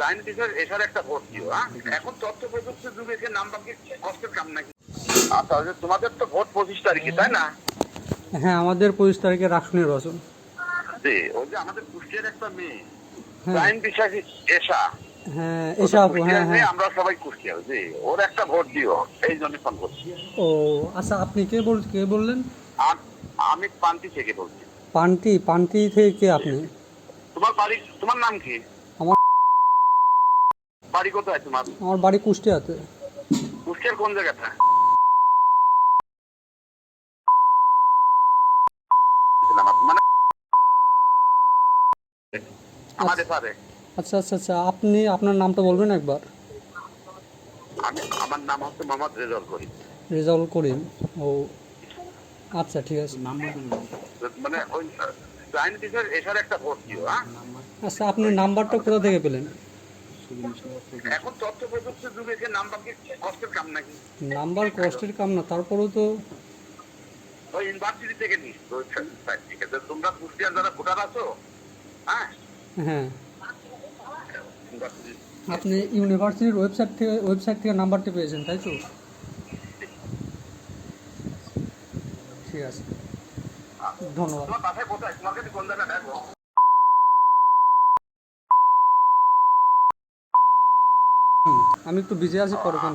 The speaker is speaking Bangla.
একটা ভোট দিও হ্যাঁ? এখন তথ্য যুগে যে নাম্বারকে কষ্টের কাম নাকি? আচ্ছা তোমাদের তো ভোট পঁচিশ তারিখে তাই না? হ্যাঁ আমাদের পঁচিশ তারিখে নির্বাচন জি ওই যে আমাদের কুষ্টিয়ার একটা মেয়ে হ্যাঁ। এসা হ্যাঁ এসা আপু হ্যাঁ হ্যাঁ। আমরা সবাই কুষ্টিয়ার জি। ওর একটা ভোট দিও এই জন্য ফোন করছি। ও আচ্ছা আপনি কে বল কে বললেন? আম- পান্তি থেকে বলছি। পান্টি পান্টি থেকে কে আপনি তোমার বাড়ি তোমার নাম কি? আমার বাড়ি কোথায় তোমার আমার বাড়ি কুষ্টিয়াতে। কুষ্টিয়ার কোন জায়গাটা? মানে আমাদের পারে আচ্ছা আচ্ছা আচ্ছা আপনি আপনার নামটা বলবেন একবার? আমি আমার নাম হচ্ছে মোহাম্মদ রেজাল করি রেজাউল করিম। ও আচ্ছা ঠিক আছে। মানে ওই টিচার এটার একটা ভোট দিও হ্যাঁ আচ্ছা আপনি নাম্বারটা কোথা থেকে পেলেন? এখন তথ্য প্রযুক্তির যুগে যে নাম্বারকে কষ্টের কাম নাকি? নাম্বার কষ্টের কাম না তারপরেও তো ওই ইউনিভার্সিটি থেকে নিস। তোমরা কুষ্টিয়ার যারা ভোটার আছো হ্যাঁ? হ্যাঁ। আপনি ইউনিভার্সিটির ওয়েবসাইট থেকে ওয়েবসাইট থেকে নাম্বারটি পেয়েছেন তাই তো? ঠিক আছে। ধন্যবাদ তোমার বাসায় কোথায় তোমার কাছে কোন জায়গায় দেখো হুম, আমি একটু বিজি আছি পরে ফোন।